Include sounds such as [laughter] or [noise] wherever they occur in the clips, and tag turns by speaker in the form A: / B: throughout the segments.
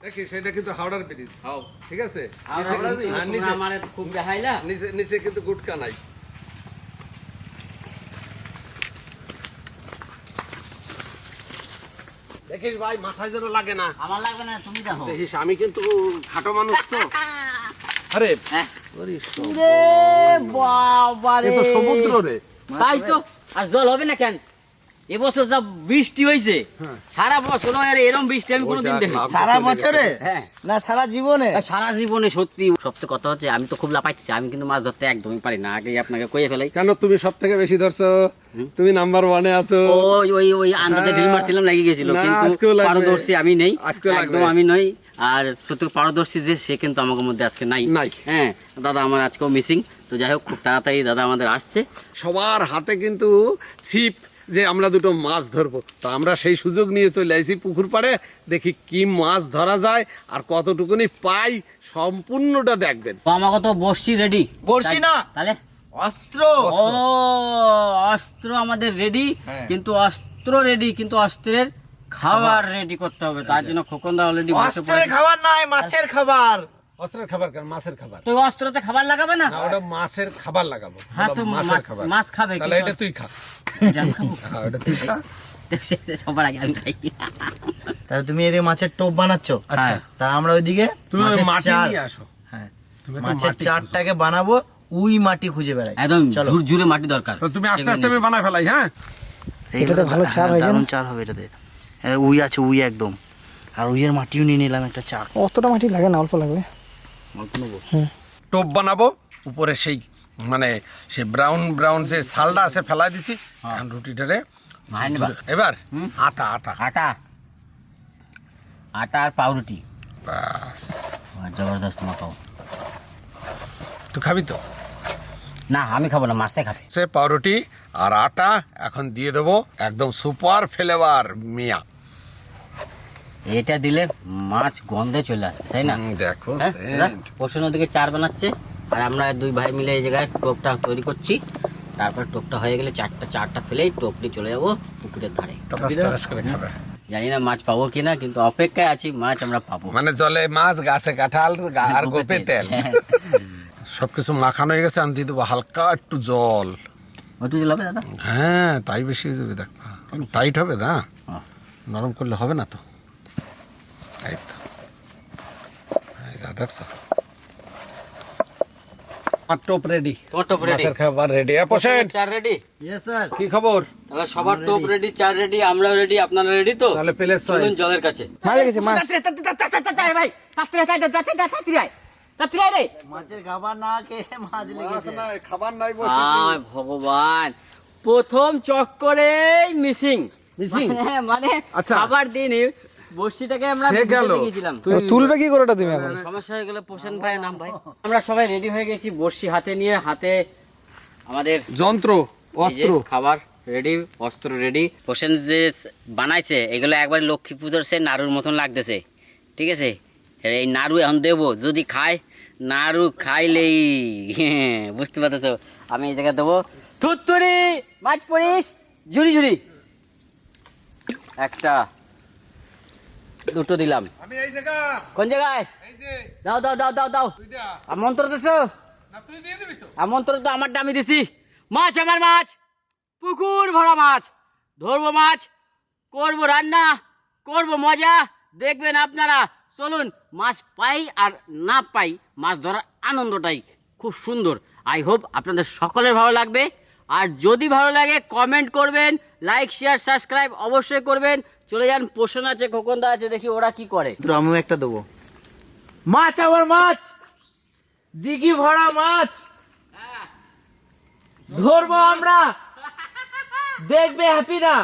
A: দেখি সেটা কিন্তু হাওড়ার ব্রিজ। ঠিক আছে? নিচে- কিন্তু গুটকা নাই। দেখিস ভাই মাথায় যেন লাগে না।
B: আমার লাগবে না তুমি দেখো।
A: দেখিস আমি কিন্তু খাটো মানুষ তো। [laughs] আরে
B: হ্যাঁ। বাবা রে
A: সমুদ্র রে।
B: তাই তো আর জল হবে না কেন? এবছর যা বৃষ্টি হয়েছে
A: হ্যাঁ।
B: সারা বছর আর এরকম বৃষ্টি আমি কোনোদিন দেখি
C: সারা বছরে?
B: হ্যাঁ।
C: না সারা জীবনে?
B: সারা জীবনে সত্যি সবচেয়ে কথা হচ্ছে আমি তো খুব লাপাইছি আমি কিন্তু মাছ ধরতে একদমই পারি না আগে আপনাকে কয়ে ফেলাই।
A: কেন তুমি সব থেকে বেশি ধরছো? তুমি নাম্বার ওয়ানে আছো।
B: ওই ওই ওই আন্দাজে ঢিল মারছিলাম লেগে গেছিল কিন্তু। পারদর্শী আমি নেই একদম আমি নই। আর সত্যি পারদর্শী যে সে কিন্তু আমাদের মধ্যে আজকে নাই।
A: নাই।
B: হ্যাঁ দাদা আমার আজকেও মিসিং তো যাই হোক খুব তাড়াতাড়ি দাদা আমাদের আসছে।
A: সবার হাতে কিন্তু ছিপ যে আমরা দুটো মাছ ধরবো। তো আমরা সেই সুযোগ নিয়ে চলে আসি পুকুর পাড়ে দেখি কি মাছ ধরা যায় আর কতটুকুনি পাই সম্পূর্ণটা দেখবেন।
B: তো আমাকে তো বসছি রেডি
C: বড়শি না।
B: তাহলে
C: অস্ত্র।
B: ও অস্ত্র আমাদের রেডি
C: হ্যাঁ।
B: কিন্তু অস্ত্র রেডি কিন্তু অস্ত্রের খাবার রেডি করতে হবে। তার জন্য খোকনদা অলরেডি বসে
C: অস্ত্রের খাবার নাই মাছের খাবার।
A: অস্ত্রের খাবার কেন? মাছের খাবার।
B: তো ওই অস্ত্রতে খাবার লাগাবে না?
A: ওটা মাছের খাবার লাগাবো।
B: হ্যাঁ, তো
A: মাছের খাবার।
B: মাছ খাবে,
A: তাহলে এটা তুই খা। [laughs]
B: জান খাব।
A: হ্যাঁ, ওটা তুই খা।
B: সবার আগে আমি খাই।
C: তাহলে তুমি এদিকে মাছের টোপ বানাচ্ছ?
B: আচ্ছা।
C: তা আমরা ওইদিকে
A: তুমি
C: মাছের
A: মাটি নিয়ে আসো।
C: হ্যাঁ মাছের চারটাকে বানাবো উই মাটি খুঁজে বেড়াই।
B: একদম
C: চলো।
B: ঝুর ঝুরে মাটি দরকার।
A: তুমি আস্তে আস্তে আমি বানাই ফেলাই হ্যাঁ?
C: এটাতে ভালো চার হয়ে চার হবে এটাতে। উই আছে উই একদম। আর উইয়ের মাটিও নিয়ে নিলাম একটা চার।
D: অতটা মাটি লাগে না অল্প লাগবে।
C: অল্প
A: টোপ বানাবো উপরে সেই মানে সেই ব্রাউন ব্রাউন যে সালটা আছে ফেলাই দিছি এখন রুটিটারে এবার আটা আটা।
B: আটা। আটা আর পাউরুটি।
A: বাস
B: জবরদস্ত মাখাও।
A: তুই খাবি তো?
B: না আমি খাব না মাছে খাবে।
A: সে পাউরুটি আর আটা এখন দিয়ে দেবো একদম সুপার ফ্লেভার মিয়া।
B: এটা দিলে মাছ গন্ধে চলে আসে তাই না?
A: দেখো
B: হ্যাঁ। পোষণ ওদিকে চার বানাচ্ছে আর আমরা দুই ভাই মিলে এই জায়গায় টোপটা তৈরি করছি। তারপর টোপটা হয়ে গেলে চারটা চারটা ফেলেই টোপটি চলে যাব পুকুরের ধারে। জানি না মাছ পাবো কিনা কিন্তু অপেক্ষায় আছি মাছ আমরা পাবো।
A: মানে জলে মাছ গাছে কাঁঠাল আর
B: গোপে
A: তেল।
B: হ্যাঁ।
A: সবকিছু মাখানো হয়ে গেছে আমি দিয়ে দেবো হালকা একটু জল।
B: ওটু চলাবে দাদা?
A: হ্যাঁ তাই বেশি হয়ে যাবে দেখ। টাইট হবে না?
B: হ্যাঁ।
A: নরম করলে হবে না তো? এই তো এই দেখছ আমার টোপ রেডি
B: তোমার টোপ রেডি
A: মাছের খাবার রেডি পোষেন
B: চার রেডি
C: ইয়েস স্যার
A: কি খবর?
B: তাহলে সবার টোপ রেডি চার রেডি আমরাও রেডি আপনারা রেডি তো?
A: তাহলে প্লেস
B: চলুন জলের কাছে।
D: মাছ লেগেছে মাছ।
C: মাছের খাবার না খেয়ে মাছ লেগেছে।
A: খাবার নাই
B: আয় ভগবান। প্রথম চক্করে মিসিং
A: Missing?
B: মানে
A: আচ্ছা।
B: খাবার দিনই বর্ষিটাকে আমরা গেছিলাম
A: তুই
D: তুলবে কি করে তুমি এখন?
B: সমস্যা হয়ে গেলে পোষণ ভাই নাম ভাই। আমরা সবাই রেডি হয়ে গেছি বর্ষি হাতে নিয়ে হাতে আমাদের
A: যন্ত্র অস্ত্র।
B: খাবার রেডি অস্ত্র রেডি হোসেন যে বানাইছে এগুলো একবার লক্ষ্মী পুজোর সে নাড়ুর মতন লাগতেছে। ঠিক আছে? এই নাড়ু এখন দেবো। যদি খায় নাড়ু খাইলেই। [laughs] বুঝতে পারতেছো? আমি এই জায়গায় দেবো। থুত্তুরি মাছ পড়িস ঝুড়ি ঝুড়ি। একটা। দুটো দিলাম। কোন জায়গায়? দাও দাও দাও দাও দাও। আমন্ত্র দিছো?
A: দিবি তো।
B: আমন্ত্রণ তো আমারটা আমি দিছি। মাছ আমার মাছ। পুকুর ভরা মাছ। ধরবো মাছ করব রান্না করব মজা। দেখবেন আপনারা চলুন মাছ পাই আর না পাই মাছ ধরার আনন্দটাই খুব সুন্দর। আই হোপ আপনাদের সকলের ভালো লাগবে। আর যদি ভালো লাগে কমেন্ট করবেন লাইক শেয়ার সাবস্ক্রাইব অবশ্যই করবেন। চলে যান পোষণ আছে খোকনদা আছে দেখি ওরা কি করে।
C: তো আমিও একটা দেবো। মাছ আবার মাছ! দিঘি ভরা মাছ! ধরবো আমরা! দেখবে হ্যাপি দা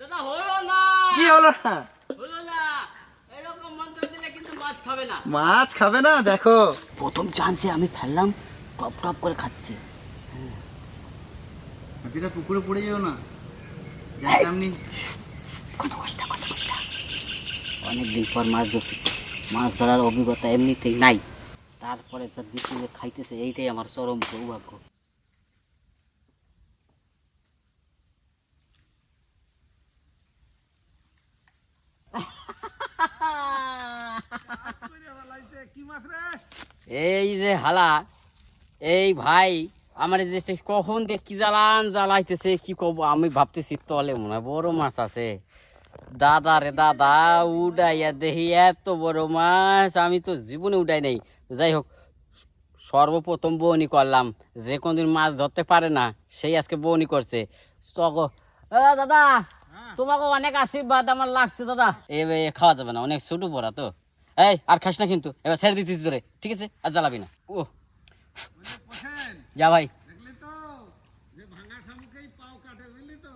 B: দাদা হলো না।
C: কি হলো না?
B: হলো না। এরকম মন্ত্র দিলে কিন্তু মাছ খাবে না।
C: মাছ খাবে না দেখো।
B: প্রথম চান্সে আমি ফেললাম টপ টপ করে খাচ্ছে।
C: হ্যাপি দা পুকুরে পড়ে যেও না। জানতাম নি।
B: কত কষ্ট কত কষ্ট। অনেকদিন পর মাছ ধরতেছে মাছ ধরার অভিজ্ঞতা এমনিতেই নাই। তারপরে তো যে খাইতেছে, এইটাই আমার চরম সৌভাগ্য এই যে হালা, এই ভাই, আমার যে কখন কি জ্বালান জ্বালাইতেছে, কি কব? আমি ভাবতেছি তলে মনে হয় বড় মাছ আছে। দাদা রে দাদা উডাইয়া দেখি এত বড় মাছ আমি তো জীবনে উডাই নাই। যাই হোক সর্বপ্রথম বউনি করলাম। যে কোনদিন মাছ ধরতে পারে না সেই আজকে বউনি করছে। দাদা তোমাকে অনেক আশীর্বাদ আমার লাগছে দাদা। এবার খাওয়া যাবে না অনেক ছোট পড়া তো। এই আর খাস না কিন্তু এবার ছেড়ে দিতেছি তোরে ঠিক আছে? আর জ্বালাবি না। ও যা ভাই
A: দেখলি তো যে ভাঙা শামুকেই পাও কাটে বুঝলি তো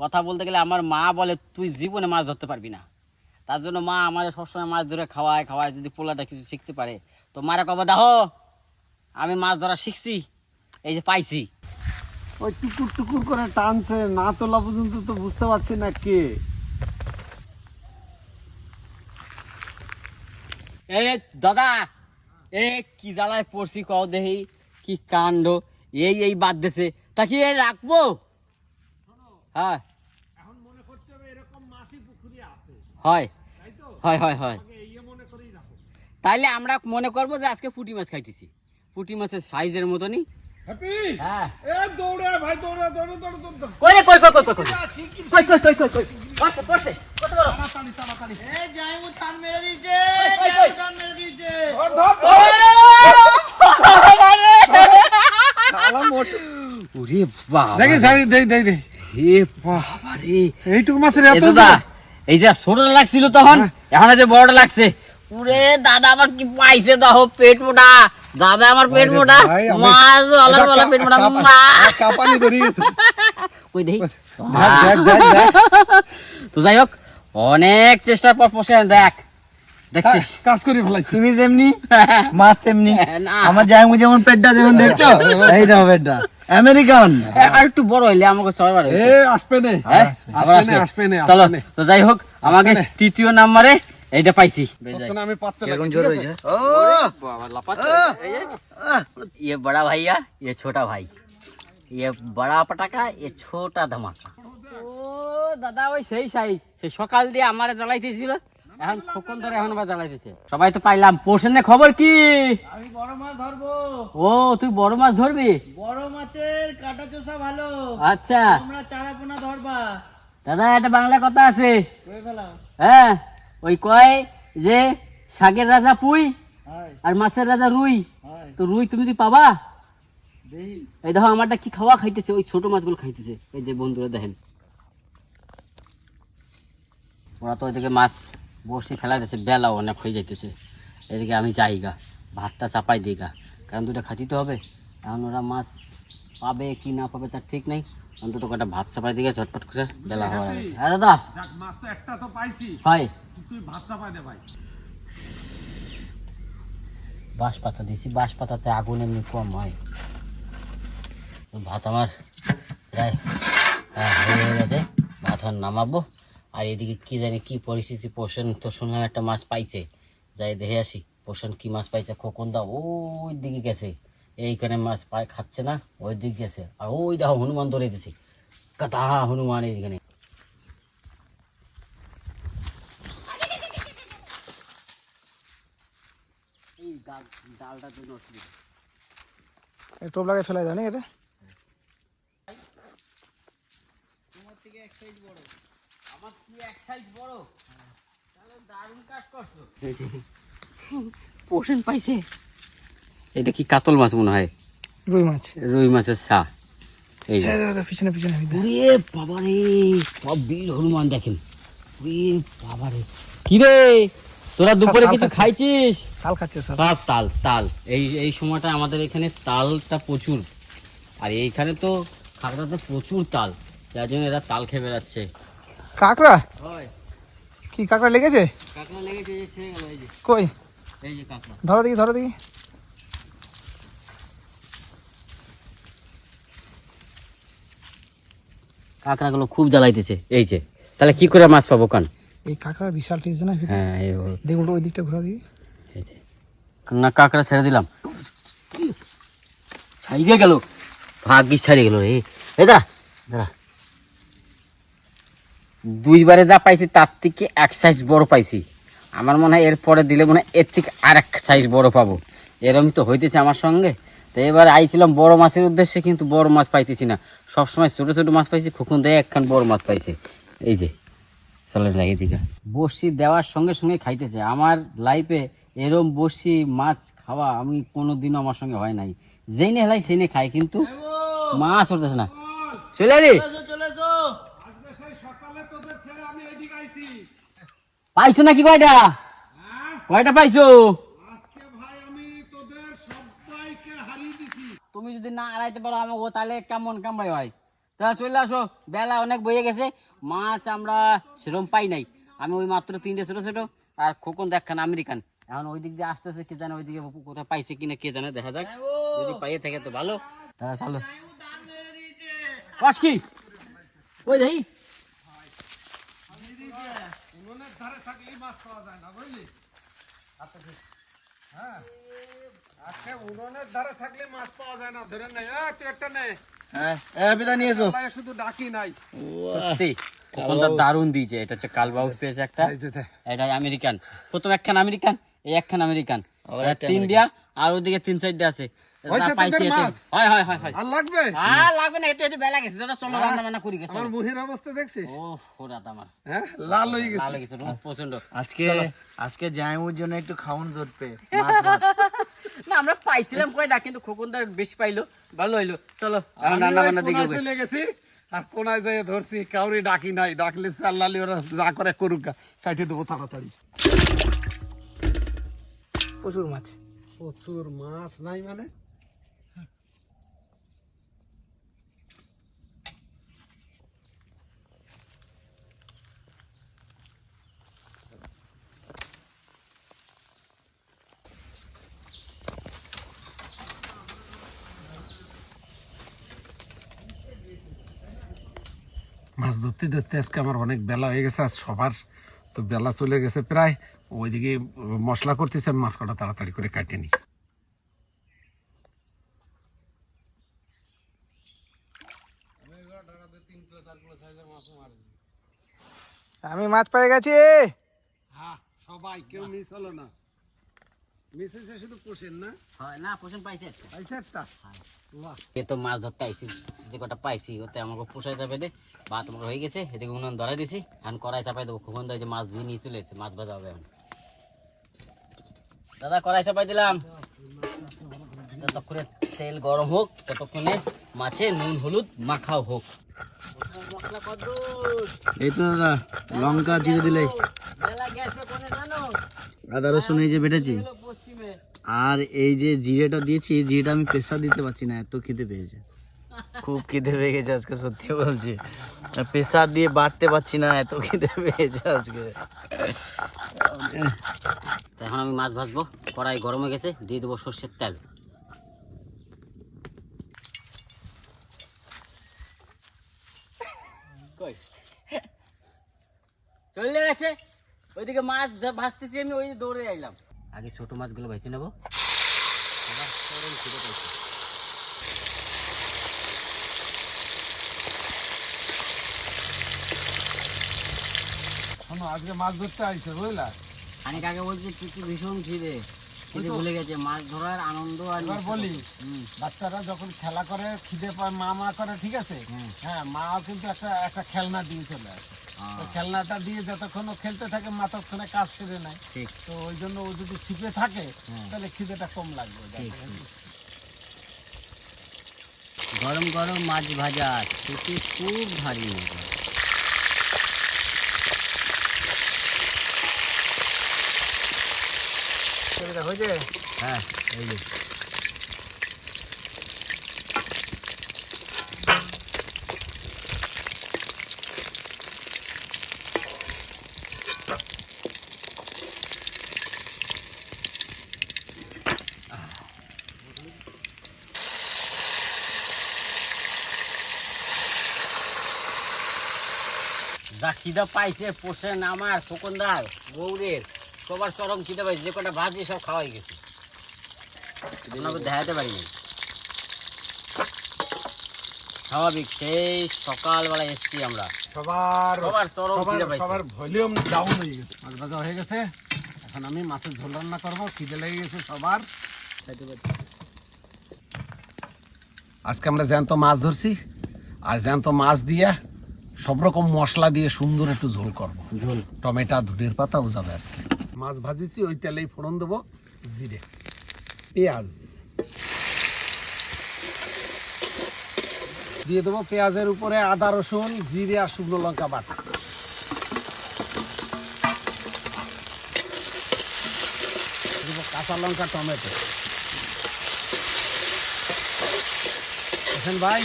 B: কথা বলতে গেলে আমার মা বলে তুই জীবনে মাছ ধরতে পারবি না। তার জন্য মা আমার সবসময় মাছ ধরে খাওয়ায় খাওয়ায় যদি পোলাটা কিছু শিখতে পারে। তো মারা কবে দেখো আমি মাছ ধরা শিখছি এই যে পাইছি।
A: ওই টুকুর টুকুর করে টানছে না তোলা পর্যন্ত তো বুঝতে পারছি না কে।
B: এ দাদা এ কি জ্বালায় পড়ছি কও দেহি কি কাণ্ড এই এই বাদ দেছে। তা কি এই রাখব? হ্যাঁ।
A: এখন মনে করতে হবে এরকম পুকুরে আছে।
B: হয়।
A: তাই তো?
B: হয় হয় হয়।
A: এই মনে করেই রাখো।
B: তাইলে আমরা মনে করব যে আজকে পুঁটি মাছ খাইতেছি। পুঁটি মাছের সাইজের মতনই।
A: হ্যাপি?
B: হ্যাঁ।
A: এ দৌড়ে ভাই দৌড়ে দৌড়ে দৌড়ে দৌড়ে
B: কই রে কই কই কই কই কই? কই কই কই কই কই? পড়ছে পড়ছে কত বড়?
A: তাড়াতাড়ি তাড়াতাড়ি।
C: এই জাইমু টান মেরে দিয়েছে।
B: কই, কই?
C: মেরে দিয়েছে।
A: ধর ধর শালা মোটে।
B: ওরে বাবা।
A: দেখি দাঁড়ি দেই দেই দেই
B: হে বাবা রে
A: এইটুকু মাছের এত
B: দাদা এই যে লাগছিল তখন এখন এই যে বড়টা লাগছে। পুরে দাদা আমার কি পাইছে দাও পেট মোটা। দাদা আমার পেট মোটা। মাছ পেট মোটা।
A: কাপানি ধরে গেছে। [laughs]
B: কই [laughs] তো যাই হোক অনেক চেষ্টার পর পোষে দেখ। দেখছিস
A: কাজ করে ফেলাইছি
C: তুমি যেমনি [laughs] মাছ তেমনি
B: না।
C: আমার জাইমু যেমন পেটটা যেমন দেখছো [laughs] এই দেখো পেটটা আমেরিকান
B: আর একটু বড় হইলে আমাকে ছয়বার
A: এ আসবে নে
B: হ্যাঁ? আবার
A: আসবে নে
B: আসবে।
A: আসবে নে
B: চলো
A: আসবে নে
B: তো যাই হোক আমাকে
A: আসবে না।
B: তৃতীয় নাম্বারে এইটা পাইছি
A: তখন আমি পাততে
C: এরকম
A: লাগি
C: জোর
A: ঠিক
C: হয়েছে
A: আছে?
C: ও
B: बाबा लपाते ये ये बड़ा भैया ये छोटा भाई ये बड़ा পটাকা এ ছোটা ধামাকা ও দাদা ওই সেই সাইজ সে সকাল দিয়ে আমারে জ্বালাইতেছিল এখন খোকন ধরে এখন আবার জ্বালাইতেছে সবাই তো পাইলাম। পোষণে খবর কি?
C: আমি বড় মাছ ধরবো।
B: ও তুই বড় মাছ ধরবি?
C: বড় মাছের কাটা চোষা ভালো।
B: আচ্ছা।
C: তোমরা চারা পোনা ধরবা।
B: দাদা একটা বাংলা কথা আছে। হ্যাঁ ওই কয় যে শাকের রাজা পুই আর মাছের রাজা রুই। তো রুই তুমি তুই পাবা? এই দেখো আমারটা কি খাওয়া খাইতেছে? ওই ছোট মাছগুলো খাইতেছে। এই যে বন্ধুরা দেখেন। ওরা তো ওইদিকে মাছ বসে ফেলা দিতেছে বেলা অনেক হয়ে যাইতেছে। এদিকে আমি যাই গা ভাতটা চাপাই দিই গা। কারণ দুটো খাটিতে হবে। এখন ওরা মাছ পাবে কি না পাবে তার ঠিক নেই। অন্তত কটা ভাত চাপাই দিকে ঝটপট করে বেলা হওয়ার আগে। হ্যাঁ দাদা?
A: মাছ তো একটা তো পাইছি।
B: হয়।
A: তুই ভাত চাপাই দে ভাই।
B: বাঁশ পাতা দিছি বাঁশ পাতাতে আগুন এমনি কম হয়। ভাত আমার প্রায় হয়ে গেছে। ভাত নামাবো। আর এদিকে কি জানি কি পরিস্থিতি পোষণ তো শুনলাম একটা মাছ পাইছে। যাই দেখে আসি পোষণ কি মাছ পাইছে খোকন দা ওই দিকে গেছে। এইখানে মাছ পায় খাচ্ছে না ওই দিক গেছে। আর ওই দেখো হনুমান ধরে দিছে কাটা হনুমান এইখানে। এই ডালটার জন্য অসুবিধা
D: টোপ লাগাই ফেলাই দাও নি এটা?
B: তোমার থেকে এক সাইজ বড়। আমার কি এক সাইজ বড়? তাহলে দারুণ কাজ করছ। পোষণ পাইছে। এটা কি কাতল মাছ মনে হয়?
D: রুই মাছ।
B: রুই মাছের সা এই যে।
D: ছেড়ে দাও, দাও, পিছনে পিছনে।
B: ওরে বাবা রে সব বীর হনুমান দেখেন। ওরে বাবা রে কি রে তোরা দুপুরে কিছু খাইছিস?
D: তাল খাচ্ছে
B: তাল তাল তাল। এই এই সময়টা আমাদের এখানে তালটা প্রচুর। আর এইখানে তো খাগড়াতে প্রচুর তাল। যার জন্য এরা তাল খেয়ে বেড়াচ্ছে।
D: কাঁকড়া? কি কাঁকড়া লেগেছে?
B: কাঁকড়া লেগেছে ছেড়ে গেল এই যে।
D: কই?
B: এই যে কাঁকড়া।
D: ধরো দেখি ধরো দেখি।
B: কাঁকড়াগুলো খুব জ্বালাইতেছে এই যে। তাহলে কি করে মাছ পাবো কান?
D: এই কাঁকড়া বিশাল টেস্ট না
B: হ্যাঁ এই হলো।
D: দেখি উল্টো ওই দিকটা ঘোরা
B: যে। না কাঁকড়া ছেড়ে দিলাম। ছাড়িয়ে গেল। ভাগ্যি ছাড়িয়ে গেল রে। এই দা দাঁড়া। দুইবারে যা পাইছি, তার থেকে এক সাইজ বড় পাইছি। আমার মনে হয় এরপরে দিলে মনে হয় এর থেকে আর এক সাইজ বড় পাবো। এরমই তো হইতেছে আমার সঙ্গে। তো এবার আইছিলাম বড় মাছের উদ্দেশ্যে, কিন্তু বড় মাছ পাইতেছি না। সবসময় ছোটো ছোটো মাছ পাইছি, খুকুন দেয় একখান বড় মাছ পাইছে। এই যে চলে লাগে দিকে বড়শি দেওয়ার সঙ্গে সঙ্গে খাইতেছে। আমার লাইফে এরম বড়শি মাছ খাওয়া আমি কোনো দিনও আমার সঙ্গে হয় নাই। যেই নে হেলাই সেই নে খাই, কিন্তু মাছ উঠতেছে না। চলে পাইছো নাকি কয়টা? কয়টা পাইছো? তুমি যদি না আড়াইতে পারো আমাকে, তাহলে কেমন কামড়াই ভাই? তা চলে আসো, বেলা অনেক বয়ে গেছে, মাছ আমরা সেরকম পাই নাই। আমি ওই মাত্র তিনটে ছোট ছোট, আর খোকন দেখখান আমেরিকান। এখন ওই দিক দিয়ে আসতেছে, কে জানে ওইদিকে কোথায় পাইছে কিনা, কে জানে, দেখা যাক। যদি পাইয়ে থাকে তো ভালো। তাহলে কস কি? ওই দেখি।
A: ধারে থাকলে মাছ পাওয়া যায় না একটা নে।
C: হ্যাঁ
A: নাই।
B: সত্যি খোকনটা দিয়েছে। এটা হচ্ছে কালবাউস পেয়েছে একটা। এটা আমেরিকান। প্রথম একখান আমেরিকান এই একখান আমেরিকান। তিনটা আর ওদিকে তিন সাইডে আছে।
A: হয়েছে
B: যা পাইছি
A: তোদের
B: এতে-
A: মাছ? আর লাগবে?
B: আর লাগবে না একটু একটু বেলা গেছে। দাদা চলো রান্না বান্না করি গেছে।
A: আমার
C: আজকে জন্য একটু খাওন জুটবে। [laughs]
B: না পাইছিলাম কয়টা কিন্তু খোকনদার বেশি পাইলো ভালো হইল। চলো এখন রান্না বান্না দেখে
A: চলে গেছি আর কোনায় যেয়ে ধরছি কাউরি ডাকি নাই ডাকলে চাল্লালি ওরা যা করে করুক কাটিয়ে দেবো তাড়াতাড়ি।
D: প্রচুর মাছ।
A: প্রচুর মাছ নাই মানে? মাছ ধরতে ধরতে আজকে আমার অনেক বেলা হয়ে গেছে আর সবার তো বেলা চলে গেছে প্রায়। ওইদিকে মশলা করতেছে আমি মাছ কটা তাড়াতাড়ি করে কাটিয়ে নিই।
D: আমি মাছ পেয়ে গেছি।
A: হ্যাঁ সবাই কেউ মিস হলো না। মিস শুধু পোষেন না?
B: হয় না পোষণ পাইছে
A: পাইছে একটা? বাহ।
B: এ তো মাছ ধরতে আইছি যে কটা পাইছি ওতে আমাকে পোষায় যাবে রে ভাত আমার হয়ে গেছে এদিকে উনুন ধরাই দিছি এখন কড়াই চাপাই দেবো। কখন যে মাছ ধুয়ে নিয়ে চলে এসেছে মাছ ভাজা হবে এখন। দাদা কড়াই চাপাই দিলাম। যতক্ষণে তেল গরম হোক ততক্ষণে মাছে নুন হলুদ মাখাও হোক।
C: এই তো দাদা লঙ্কা
B: বেলা গেছে
C: আদা রসুন এই যে বেটেছি। আর এই যে জিরেটা দিয়েছি জিরেটা আমি প্রেসার দিতে পারছি না, এত খিদে পেয়েছে। খুব খিদে পেয়ে গেছে আজকে, সত্যি বলছি। প্রেসার দিয়ে বাড়তে পারছি না, এত খিদে পেয়েছে আজকে।
B: এখন আমি মাছ ভাজবো, কড়াই গরম হয়ে গেছে, দিয়ে দেবো সর্ষের তেল। চলে গেছে। ওইদিকে মাছ ভাজতেছি আমি, ওই দৌড়ে আইলাম। আগে ছোট মাছগুলো বেছে নেব খিদে।
A: শোনো আজকে মাছ ধরতে আসছে বুঝলা
B: খানিক আগে বলছি কি ভীষণ খিদে খিদে ভুলে গেছে মাছ ধরার আনন্দ আর
A: এবার বলি বাচ্চারা যখন খেলা করে খিদে পায় মা মা করে ঠিক আছে? হ্যাঁ মাও কিন্তু একটা একটা খেলনা দিয়ে চলে আসে।
B: হ্যাঁ।
A: খেলনাটা দিয়ে যতক্ষণ খেলতে থাকে কাজ সেরে নেয়। তো ওই জন্য ও যদি ছিপে থাকে তাহলে খিদেটা কম লাগবে।
B: গরম গরম মাছ ভাজা খেতে খুব ভারী মজা।
D: হয়েছে
B: হ্যাঁ এই যে। যা খিদা পাইছে পোষেন আমার ফোকনদার গৌরের সবার চরম খিদে পাইছে যে কটা ভাজি সব খাওয়াই গেছে। আপনাকে দেখাতে পারিনি স্বাভাবিক সেই সকালবেলা এসছি আমরা।
A: সবার
B: সবার চরম
A: সবার
B: খিদে পাইছে।
A: সবার ভলিউম ডাউন হয়ে গেছে। মাছ ভাজা হয়ে গেছে। এখন আমি মাছের ঝোল রান্না করব। খিদে লেগে গেছে সবার। আজকে আমরা জ্যান্ত মাছ ধরছি। আর জ্যান্ত মাছ দিয়ে সব রকম মশলা দিয়ে সুন্দর একটু ঝোল করব।
B: ঝোল।
A: টমেটো ধুটের পাতাও যাবে আজকে। মাছ ভাজিছি ওই তেলেই ফোড়ন দেবো জিরে পেঁয়াজ। দিয়ে দেবো পেঁয়াজের উপরে আদা রসুন জিরে আর শুকনো লঙ্কা বাটা। দেবো কাঁচা লঙ্কা টমেটো। দেখেন ভাই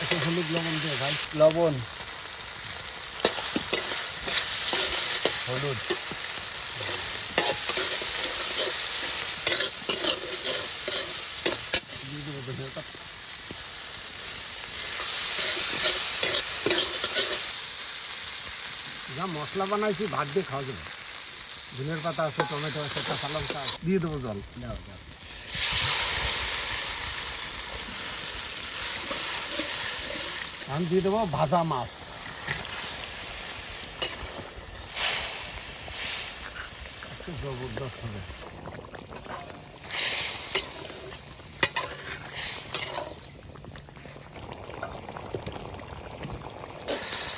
A: একটু হলুদ লবণ দিয়ে ভাই।
C: লবণ।
A: হলুদ দিয়ে দেবো ধনিয়া পাতা। যা মশলা বানাইছি, ভাত দিয়ে খাওয়া যাবে। ধনের পাতা আছে, টমেটো আছে কাঁচা লঙ্কা দিয়ে দেবো জল। আমি দিয়ে দেবো ভাজা মাছ। আজকে জবরদস্ত হবে।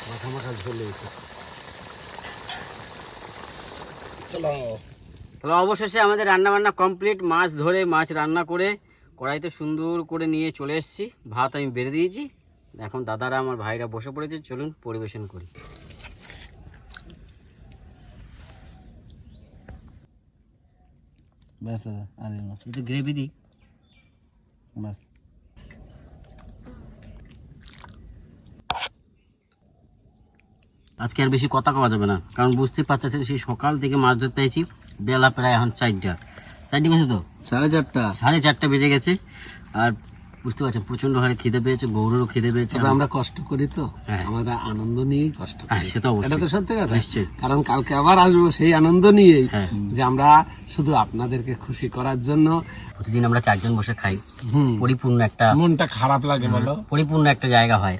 A: মাথা মাথা ঝোলে এসে চলো।
B: তবে অবশেষে আমাদের রান্না বান্না কমপ্লিট। মাছ ধরে মাছ রান্না করে কড়াইতে সুন্দর করে নিয়ে চলে এসেছি। ভাত আমি বেড়ে দিয়েছি। এখন দাদারা আমার ভাইরা বসে পড়েছে। চলুন পরিবেশন করি।
C: ব্যাস দাদা আর মাছ।
B: একটু গ্রেভি দিই।
C: ব্যাস।
B: আজকে আর বেশি কথা কওয়া যাবে না। কারণ বুঝতে পারতেছেন সেই সকাল থেকে মাছ ধরতে আইছি বেলা প্রায় এখন চারটা। চারটে গেছে তো?
C: সাড়ে চারটা।
B: সাড়ে চারটা বেজে গেছে। আর বুঝতে পারছেন প্রচণ্ড হারে খিদে পেয়েছে গৌরেরও খিদে পেয়েছে।
A: আমরা কষ্ট করি তো।
B: হ্যাঁ।
A: আমরা আনন্দ নিয়েই কষ্ট
B: হ্যাঁ,
A: করি
B: সে তো অবশ্যই।
A: এটা তো সত্যি কথা। কারণ কালকে আবার আসব সেই আনন্দ নিয়েই
B: হ্যাঁ।
A: যে আমরা শুধু আপনাদেরকে খুশি করার জন্য
B: প্রতিদিন আমরা চারজন বসে খাই। পরিপূর্ণ একটা
A: মনটা খারাপ লাগে বলো।
B: পরিপূর্ণ একটা জায়গা হয়।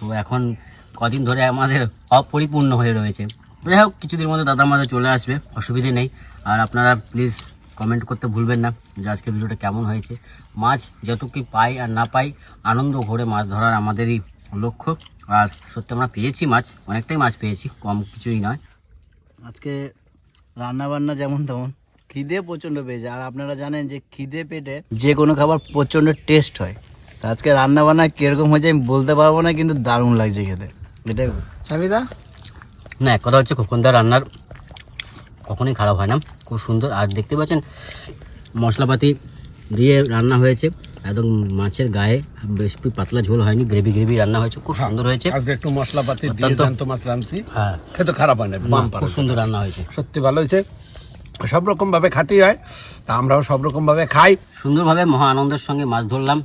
B: তো এখন কদিন ধরে আমাদের অপরিপূর্ণ হয়ে রয়েছে। যাই হোক কিছুদিন মধ্যে দাদা আমাদের চলে আসবে, অসুবিধে নেই। আর আপনারা প্লিজ কমেন্ট করতে ভুলবেন না যে আজকে ভিডিওটা কেমন হয়েছে। মাছ যতটুকু পাই আর না পাই, আনন্দ ভরে মাছ ধরার আমাদেরই লক্ষ্য। আর সত্যি আমরা পেয়েছি মাছ, অনেকটাই মাছ পেয়েছি, কম কিছুই নয়।
C: আজকে রান্না বান্না যেমন তেমন, খিদে প্রচণ্ড পেয়েছে। আর আপনারা জানেন যে খিদে পেটে যে কোনো খাবার প্রচণ্ড টেস্ট হয়। তা আজকে রান্না বান্না কীরকম হয়েছে আমি বলতে পারব না, কিন্তু দারুণ লাগছে খেতে। এটাই।
D: সাবিদা?
B: না এক কথা হচ্ছে খোকনদার রান্নার কখনোই খারাপ হয় না। খুব সুন্দর। আর দেখতে পাচ্ছেন মশলাপাতি দিয়ে রান্না হয়েছে। একদম মাছের গায়ে বেশ পাতলা ঝোল হয়নি গ্রেভি গ্রেভি রান্না হয়েছে। খুব সুন্দর হয়েছে।
A: আজকে একটু মশলাপাতি দিয়ে জ্যান্ত মাছ রাঁধছি।
B: হ্যাঁ।
A: খেতে খারাপ হয় না
B: খুব সুন্দর রান্না হয়েছে।
A: সত্যি ভালো হয়েছে। সব রকম ভাবে খাতেই হয় তা আমরাও সব রকম ভাবে খাই।
B: সুন্দরভাবে মহা আনন্দের সঙ্গে মাছ ধরলাম।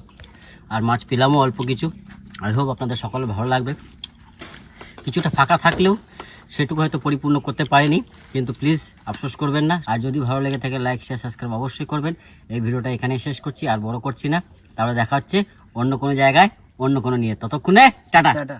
B: আর মাছ পেলামও অল্প কিছু। আই হোপ আপনাদের সকলে ভালো লাগবে। কিছুটা ফাঁকা থাকলেও সেটুকু হয়তো পরিপূর্ণ করতে পারেনি। কিন্তু প্লিজ আফসোস করবেন না। আর যদি ভালো লেগে থাকে লাইক শেয়ার সাবস্ক্রাইব অবশ্যই করবেন। এই ভিডিওটা এখানেই শেষ করছি, আর বড় করছি না। তাহলে দেখা হচ্ছে অন্য কোনো জায়গায়, অন্য কোনো নিয়ে। ততক্ষণে, টাটা।
C: টাটা।